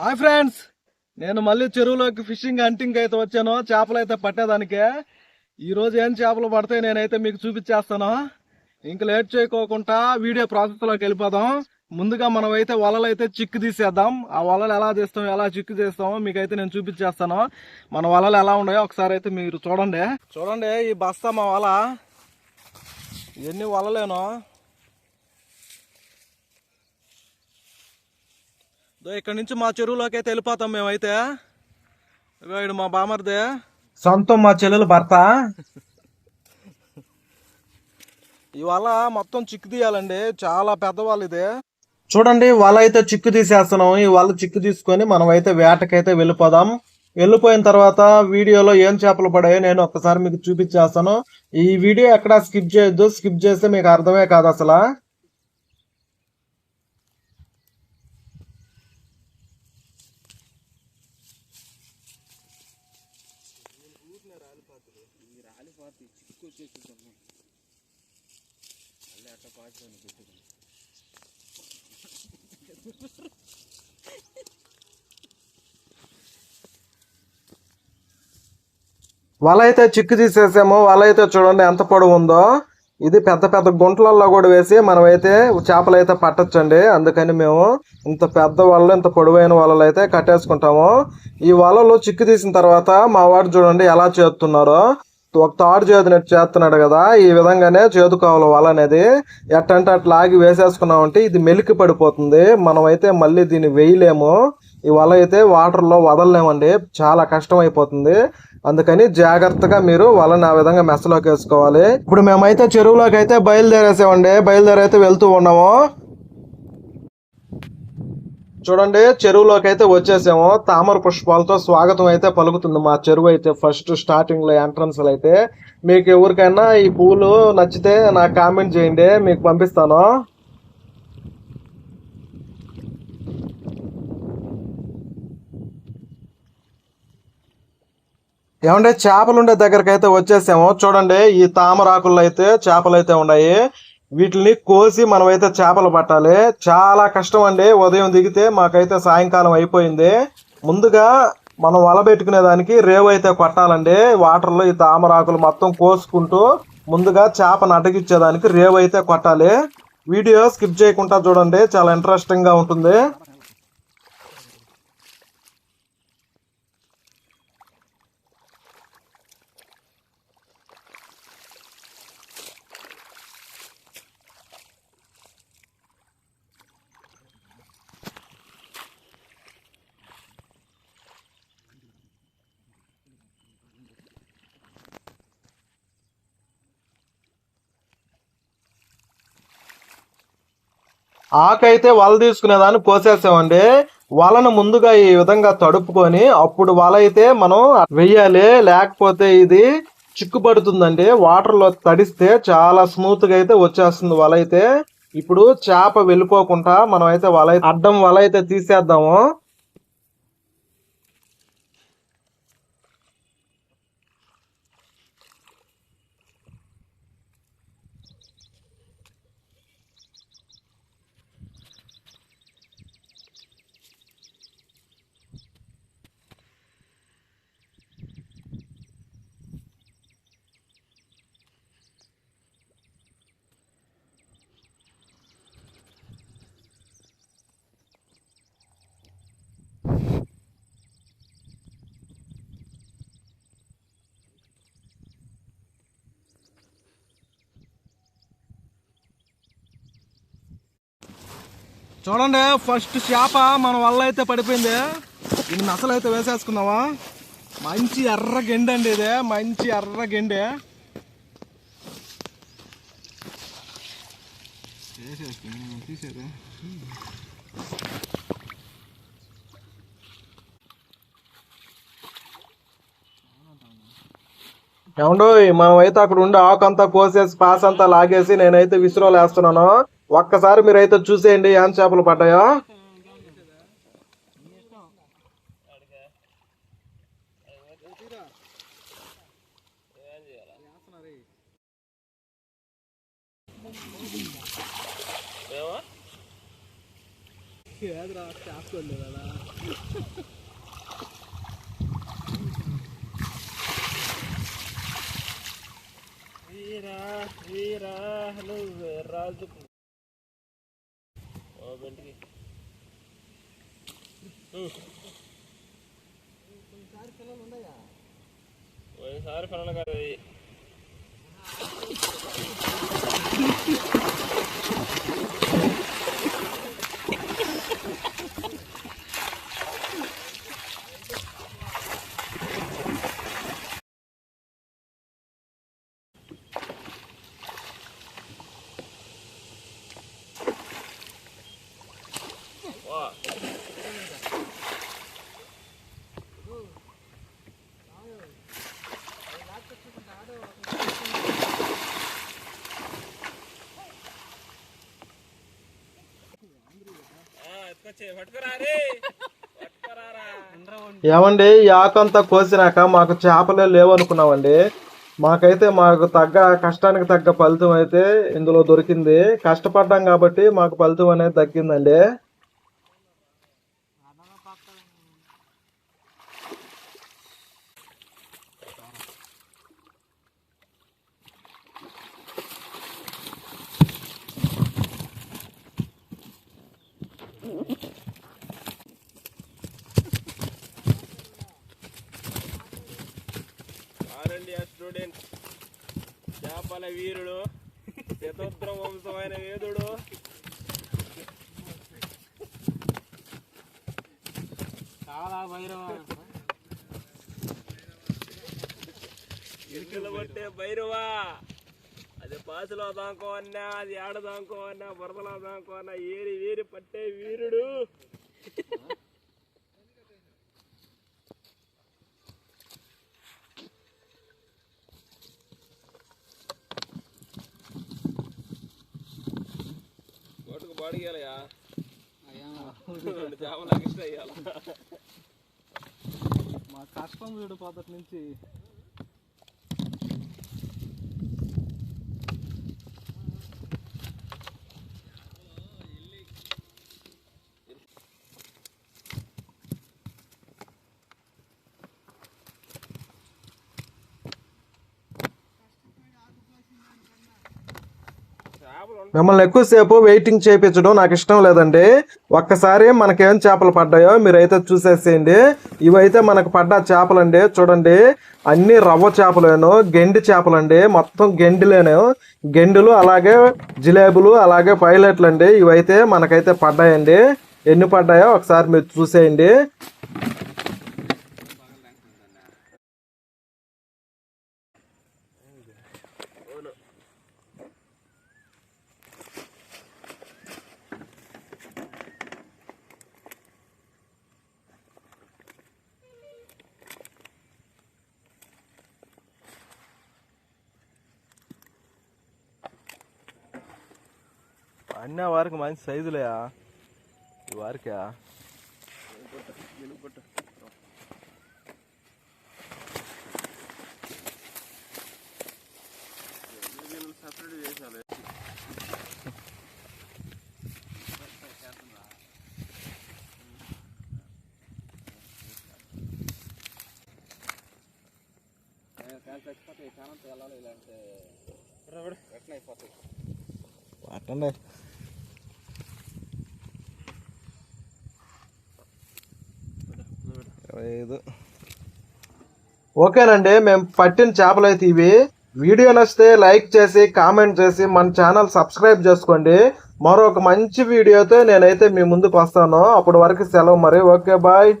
Hi friends. నేను మళ్ళీ చెరువులోకి ఫిషింగ్ హంటింగ్ అయితే వచ్చాను. చేపలు అయితే పట్టేదానికే. ఈరోజు ఏం చేపలు పడతాయి నేనైతే మీకు చూపించేస్తాను. ఇంక లేట్ చేయకోకుండా వీడియో ప్రాసెస్లోకి వెళ్ళిపోదాం. ముందుగా మనం అయితే వలలు అయితే చిక్కు తీసేద్దాం. ఆ వలలు ఎలా తీస్తాం ఎలా చిక్కు చేస్తామో మీకైతే నేను చూపించేస్తాను. మన వలలు ఎలా ఉన్నాయో ఒకసారి అయితే మీరు చూడండి. చూడండి ఈ బస్తా మా వల. ఎన్ని వలలేనో. ఇక్కడ నుంచి మా చెరువులోకి అయితే వెళ్ళిపోతాం మేమైతే. ఇగో ఈడు మా బామర్దే. సొంతం మా చెల్లెలు భర్త. ఇవాళ మొత్తం చిక్కు తీయాలండి. చాలా పెద్ద వాళ్ళు ఇది. చూడండి వల అయితే చిక్కు తీసేస్తున్నాం. ఈ వల చిక్కు తీసుకొని మనం అయితే వేటకైతే వెళ్ళిపోదాం. వెళ్ళిపోయిన తర్వాత వీడియోలో ఏం చేపలు పడాయో నేను ఒక్కసారి మీకు చూపించేస్తాను. ఈ వీడియో ఎక్కడ స్కిప్ చేయొద్దు. స్కిప్ చేస్తే మీకు అర్థమే కాదు అసలు. వల అయితే చిక్కు తీసేసాము వల అయితే చూడండి ఎంత పొడవు ఉందో. ఇది పెద్ద పెద్ద గుంటలలో కూడా వేసి మనమైతే చేపలు అయితే పట్టొచ్చండి. అందుకని మేము ఇంత పెద్ద వలలు ఇంత పొడవైన వలలు అయితే కట్టేసుకుంటాము. ఈ వలలు చిక్కు తీసిన తర్వాత మా వాడు చూడండి ఎలా చేస్తున్నారో. ఒక తాడు చేతినట్టు చేస్తున్నాడు కదా ఈ విధంగానే చేదుకోవాలి వల అనేది ఎట్టంటే అట్లా ఆగి వేసేసుకున్నామంటే ఇది మెలికి పడిపోతుంది. మనమైతే మళ్ళీ దీన్ని వేయలేము. ఈ వల అయితే వాటర్లో వదలలేమండి. చాలా కష్టం అయిపోతుంది అందుకని జాగ్రత్తగా మీరు వలని ఆ విధంగా మెస్సలోకి వేసుకోవాలి. ఇప్పుడు మేమైతే చెరువులోకి అయితే బయలుదేరేసామండి. బయలుదేరైతే వెళ్తూ ఉన్నాము. చూడండి చెరువులోకి అయితే వచ్చేసాము. తామర పుష్పాలతో స్వాగతం అయితే పలుకుతుంది మా చెరువు అయితే ఫస్ట్ స్టార్టింగ్లో ఎంట్రన్స్ అయితే. మీకు ఎవరికైనా ఈ పూలు నచ్చితే నాకు కామెంట్ చేయండి మీకు పంపిస్తాను. ఏమంటే చేపలు ఉండే వచ్చేసాము. చూడండి ఈ తామరాకుల్లో అయితే చేపలు అయితే ఉన్నాయి. వీటిని కోసి మనమైతే చేపలు పట్టాలి. చాలా కష్టం అండి ఉదయం దిగితే మాకైతే సాయంకాలం అయిపోయింది. ముందుగా మనం వల పెట్టుకునే దానికి రేవు అయితే కొట్టాలండి. వాటర్లో ఈ తామరాకులు మొత్తం కోసుకుంటూ ముందుగా చేపను అటగిచ్చేదానికి రేవు అయితే కొట్టాలి. వీడియో స్కిప్ చేయకుండా చూడండి. చాలా ఇంట్రెస్టింగ్గా ఉంటుంది. ఆకైతే వల తీసుకునేదాన్ని కోసేసామండి. వలను ముందుగా ఈ విధంగా తడుపుకొని అప్పుడు వల అయితే మనం వెయ్యాలి. లేకపోతే ఇది చిక్కుపడుతుందండి. వాటర్లో తడిస్తే చాలా స్మూత్గా అయితే వచ్చేస్తుంది వల అయితే. ఇప్పుడు చేప వెళ్ళిపోకుండా మనం అయితే వల అడ్డం వల అయితే తీసేద్దాము. చూడండి ఫస్ట్ చేప మన వల్ల అయితే పడిపోయింది. ఇది నసలు అయితే వేసేసుకుందామా? మంచి ఎర్ర గెండి అండి ఇది. మంచి ఎర్ర గెండి. తీసేది ఏమండో మనం అయితే అక్కడ ఉండి ఆకు అంతా కోసేసి పాస్ అంతా లాగేసి నేనైతే విసురోలు వేస్తున్నాను ఒక్కసారి మీరు అయితే చూసేయండి ఏం చేపలు పడ్డాయో. వీరా వీరా రాజు ఒకసారి పిల్లలు కాదు అది. వా ఏమండి ఈ ఆకంతా కోసినాక మాకు చేపలే లేవనుకున్నామండి. మాకైతే మాకు తగ్గ కష్టానికి తగ్గ ఫలితం అయితే ఇందులో దొరికింది. కష్టపడ్డాం కాబట్టి మాకు ఫలితం అనేది తగ్గిందండి. స్టూడెంట్ చేపల వీరుడు శతోద్ర వంశమైన వేదుడు. చాలా భైరవ ఇరుకులు పట్టే భైరవా. అది పాసులో దాంకో అన్నా అది ఆడ దాంకో అన్నా బురదలో దాంకో అన్నా ఏరి వేరి పట్టే వీరుడు. రెండు చేపలు వేయాలి మా కష్టం చూడు పొద్దుటి నుంచి చేపలు మిమ్మల్ని ఎక్కువసేపు వెయిటింగ్ చేయించడం నాకు ఇష్టం లేదండి. ఒక్కసారి మనకేం చేపలు పడ్డాయో మీరైతే చూసేసేయండి. ఇవైతే మనకు పడ్డ చేపలండి. చూడండి. అన్ని రవ్వ చేపలేను గెండి చేపలండి. మొత్తం గెండిలేను. గెండులు అలాగే జిలేబులు అలాగే పైలట్లు అండి ఇవైతే మనకైతే పడ్డాయండి. ఎన్ని పడ్డాయో ఒకసారి మీరు చూసేయండి. అన్న వారికి మంచి సైజులేయా ఈ వారికా? పట్టండి ఐదు ఓకేనండి మేము పట్టిన చేపలు అయితే ఇవి. వీడియో నచ్చితే లైక్ చేసి కామెంట్ చేసి మన ఛానల్ సబ్స్క్రైబ్ చేసుకోండి. మరొక మంచి వీడియోతో నేనైతే మీ ముందుకు వస్తాను. అప్పటి వరకు సెలవు మరి. Okay bye.